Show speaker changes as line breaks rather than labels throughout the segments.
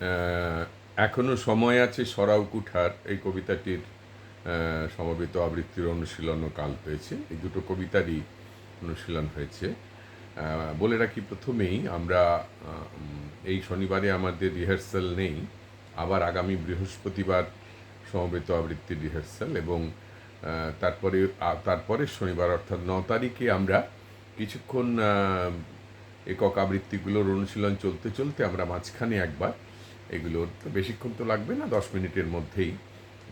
আহ, এখনও সময় আছে সরাও কুঠার এই কবিতাটির সমবেত আবৃত্তির অনুশীলনও কাল পেয়েছে এই দুটো কবিতারই অনুশীলন হয়েছে। বলে রাখি প্রথমেই আমরা এই শনিবারে আমাদের রিহার্সাল নেই। আবার আগামী বৃহস্পতিবার সমবেত আবৃত্তির রিহার্সাল এবং তারপরে তারপরে শনিবার অর্থাৎ ন তারিখে আমরা কিছুক্ষণ একক আবৃত্তিগুলোর অনুশীলন চলতে চলতে আমরা মাঝখানে একবার এগুলোর তো বেশিক্ষণ তো লাগবে না, দশ মিনিটের মধ্যেই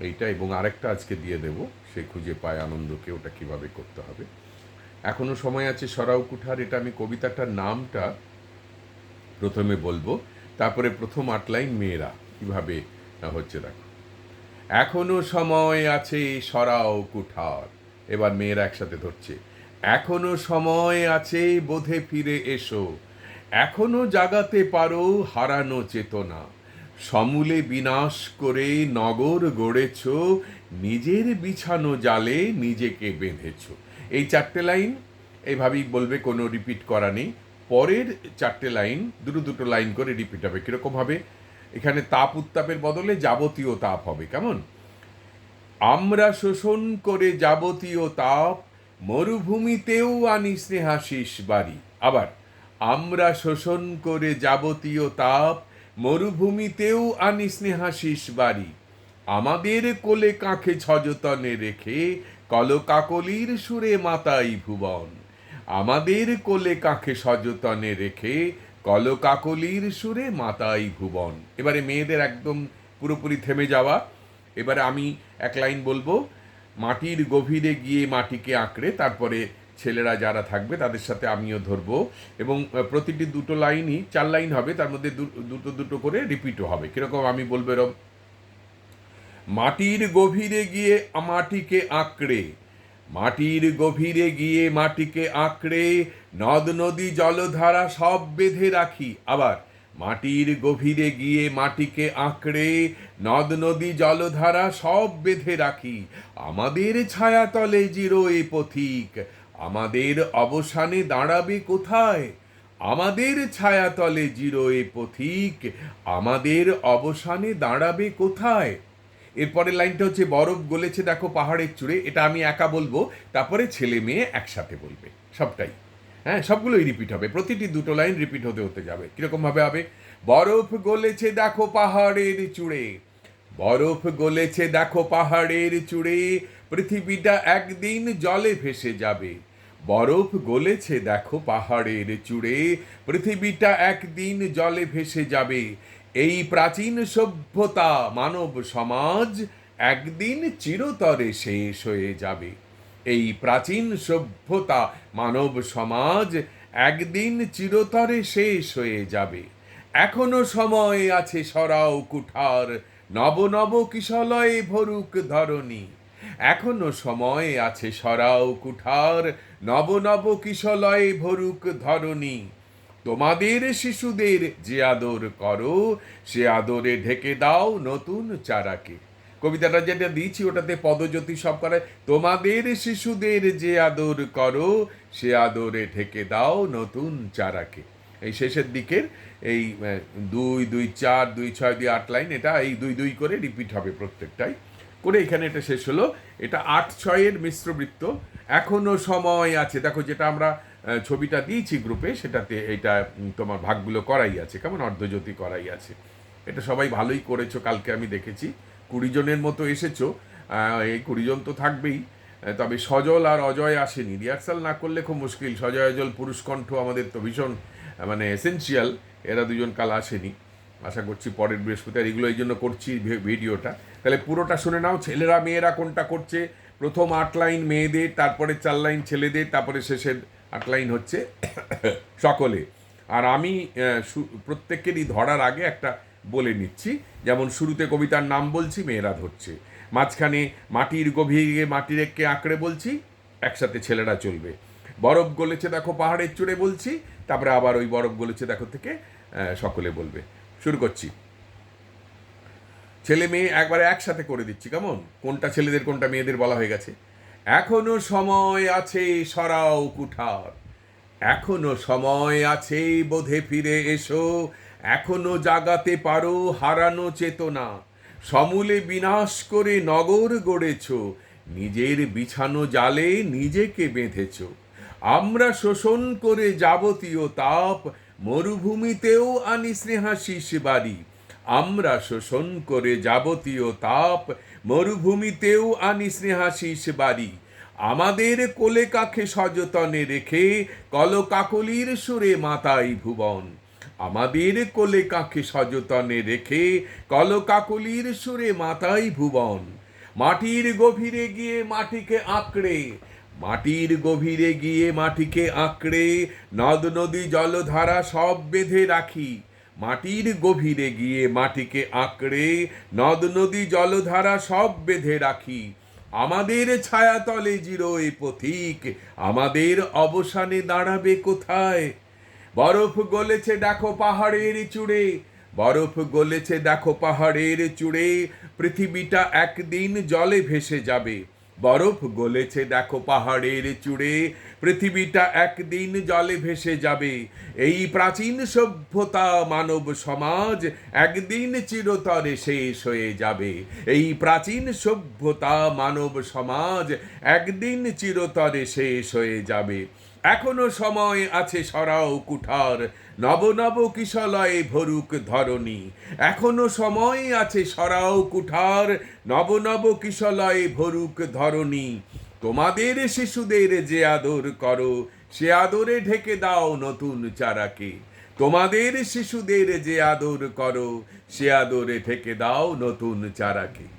এইটা এবং আরেকটা আজকে দিয়ে দেব, সে খুঁজে পায় আনন্দকে ওটা কীভাবে করতে হবে। এখনও সময় আছে সরাও কুঠার, এটা আমি কবিতাটার নামটা প্রথমে বলব, তারপরে প্রথম আটলাইন মেয়েরা কীভাবে হচ্ছে দেখো। এখনও সময় আছে সরাও কুঠার, এবার মেয়েরা একসাথে ধরছে। এখনও সময় আছে বোধে ফিরে এসো, এখনও জাগাতে পারো হারানো চেতনা। সমূলে বিনাশ করে নগর গড়েছ, নিজের বিছানো জালে নিজেকে বেঁধেছ। এই চারটে লাইন, এইভাবেই বলবে, কোনো রিপিট করা নেই। পরের চারটে লাইন, দুটো দুটো লাইন করে রিপিট হবে, কীরকম হবে? এখানে তাপ উত্তাপের বদলে যাবতীয় তাপ হবে, কেমন? আমরা শোষণ করে যাবতীয় তাপ, মরুভূমিতেও আনি স্নেহাশিস বাড়ি। আবার, আমরা শোষণ করে যাবতীয় তাপ মরুভূমিতেও আনি স্নেহাশিস বাড়ি। আমাদের কোলে কাঁখে সযতনে রেখে কলকাকলির সুরে মাতাই ভুবন। আমাদের কোলে কাঁখে সযতনে রেখে কলকাকলির সুরে মাতাই ভুবন। এবারে মেয়েদের একদম পুরোপুরি থেমে যাওয়া। এবারে আমি এক লাইন বলব, মাটির গভীরে গিয়ে মাটিকে আঁকড়ে, তারপরে ছেলেরা যারা থাকবে তাদের সাথে আমিও ধরবো এবং প্রতিটি দুটো লাইনই, চার লাইন হবে, তার মধ্যে দুটো দুটো করে রিপিটও হবে। কীরকম আমি বলব এরকম? মাটির গভীরে গিয়ে মাটিকে আঁকড়ে, মাটির গভীরে গিয়ে মাটিকে আঁকড়ে, নদ নদী জলধারা সব বেঁধে রাখি। আবার মাটির গভীরে গিয়ে মাটিকে আঁকড়ে, নদ নদী জলধারা সব বেঁধে রাখি। আমাদের ছায়াতলে জিরো এ পথিক আমাদের অবসানে দাঁড়াবে কোথায়? আমাদের ছায়াতলে জিরোয়ে পথিক। আমাদের অবসানে দাঁড়াবে কোথায়? এরপরের লাইনটা হচ্ছে, বরফ গলেছে দেখো পাহাড়ের চূড়ে, এটা আমি একা বলব। তারপরে ছেলে মেয়ে একসাথে বলবে, সবটাই। হ্যাঁ সবগুলোই রিপিট হবে। প্রতিটি দুটো লাইন রিপিট হতে হতে যাবে। কীরকম ভাবে হবে? বরফ গলেছে দেখো পাহাড়ের চূড়ে। বরফ গলেছে দেখো পাহাড়ের চূড়ে। পৃথিবীটা একদিন জলে ভেসে যাবে। বরফ গলেছে দেখো পাহাড়ের চূড়ে। পৃথিবীটা একদিন জলে ভেসে যাবে। এই প্রাচীন সভ্যতা মানব সমাজ একদিন চিরতরে শেষ হয়ে যাবে। এই প্রাচীন সভ্যতা মানব সমাজ একদিন চিরতরে শেষ হয়ে যাবে। এখনও সময় আছে সরাও কুঠার। নব নব কিশলয়ে ভরুক ধরণী। এখনও সময় আছে সরাও কুঠার, নব নব কিশলয়ে ভরুক ধরণী। তোমাদের শিশুদের যে আদর করো, সে আদরে ঢেকে দাও নতুন চারাকে। কবিতাটা যেটা দিয়েছি, ওটাতে পদজ্যোতি সব করে তোমাদের শিশুদের যে আদর করো, সে আদরে ঢেকে দাও নতুন চারাকে। এই শেষের দিকের এই দুই দুই, চার, দুই, ছয়, দুই, আট লাইন, এটা এই দুই দুই করে রিপিট হবে প্রত্যেকটাই। করে এখানে এটা শেষ হলো। এটা আট ছয়ের মিশ্রবৃত্ত এখনও সময় আছে। দেখো যেটা আমরা ছবিটা দিয়েছি গ্রুপে, সেটাতে এটা তোমার ভাগগুলো করাই আছে। কেমন? অর্ধজ্যোতি করাই আছে। এটা সবাই ভালোই করেছ, কালকে আমি দেখেছি। কুড়ি জনের মতো এসেছ। এই কুড়ি জন তো থাকবেই। তবে সজল আর অজয় আসেনি। রিহার্সাল না করলে খুব মুশকিল। সজয়, অজল, পুরুষ কণ্ঠ আমাদের তো ভীষণ মানে এসেনশিয়াল এরা দুজন কাল আসেনি। আশা করছি পরের বৃহস্পতিবার। এগুলো এই জন্য করছি ভিডিওটা। তাহলে পুরোটা শুনে নাও, ছেলেরা, মেয়েরা কোনটা করছে? প্রথম আট লাইন মেয়েদের, তারপরে চার লাইন ছেলেদের, তারপরে শেষের আট লাইন হচ্ছে সকলে। আর আমি প্রত্যেকেরই ধরার আগে একটা বলে নিচ্ছি। যেমন শুরুতে কবিতার নাম বলছি, মেয়েরা ধরছে। মাঝখানে মাটির গভীরে মাটির একে আঁকড়ে বলছি, একসাথে ছেলেরা চলবে। বরফ গলেছে দেখো পাহাড়ের চূড়ে বলছি, তারপরে আবার ওই বরফ গলেছে দেখো থেকে সকলে বলবে। শুরু করছি। ছেলে মেয়ে একবারে একসাথে করে দিচ্ছি, কেমন? কোনটা ছেলেদের, কোনটা মেয়েদের বলা হয়ে গেছে। এখনও সময় আছে সরাও কুঠার। এখনও সময় আছে বোধে ফিরে এসো। এখনও জাগাতে পারো হারানো চেতনা। সমূলে বিনাশ করে নগর গড়েছ। নিজের বিছানো জালে নিজেকে বেঁধেছ। আমরা শোষণ করে যাবতীয় তাপ মরুভূমিতেও আনি স্নেহাশিস বাড়ি। আমরা শোষণ করে যাবতীয় তাপ মরুভূমিতেও আনি স্নেহাশিস বাড়ি। আমাদের কোলে কাখে সযতনে রেখে কলকাকলির সুরে মাতাই ভুবন। আমাদের কোলে কাখে সযতনে রেখে কলকাকলির সুরে মাতাই ভুবন। মাটির গভীরে গিয়ে মাটিকে আঁকড়ে, মাটির গভীরে গিয়ে মাটিকে আঁকড়ে নদ নদী জলধারা সব বেঁধে রাখি। মাটির গভীরে গিয়ে মাটিকে আঁকড়ে নদ নদী জলধারা সব বেঁধে রাখি। আমাদের ছায়াতলে জিরোয় পথিক আমাদের অবসানে দাঁড়াবে কোথায়? বরফ গলেছে দেখো পাহাড়ের চূড়ে, বরফ গলেছে দেখো পাহাড়ের চূড়ে, পৃথিবীটা একদিন জলে ভেসে যাবে। বরফ গলেছে দেখো পাহাড়ের চূড়ে। পৃথিবীটা একদিন জলে ভেসে যাবে। এই প্রাচীন সভ্যতা মানব সমাজ একদিন চিরতরে শেষ হয়ে যাবে। এই প্রাচীন সভ্যতা মানব সমাজ একদিন চিরতরে শেষ হয়ে যাবে। এখনও সময় আছে সরাও কুঠার। নব নব কিশলয়ে ভরুক ধরণী। এখনও সময় আছে সরাও কুঠার। নব নব কিশলয়ে ভরুক ধরণী। তোমাদের শিশুদের যে আদর করো, সে আদরে ঢেকে দাও নতুন চারাকে। তোমাদের শিশুদের যে আদর করো, সে আদরে ঢেকে দাও নতুন চারাকে।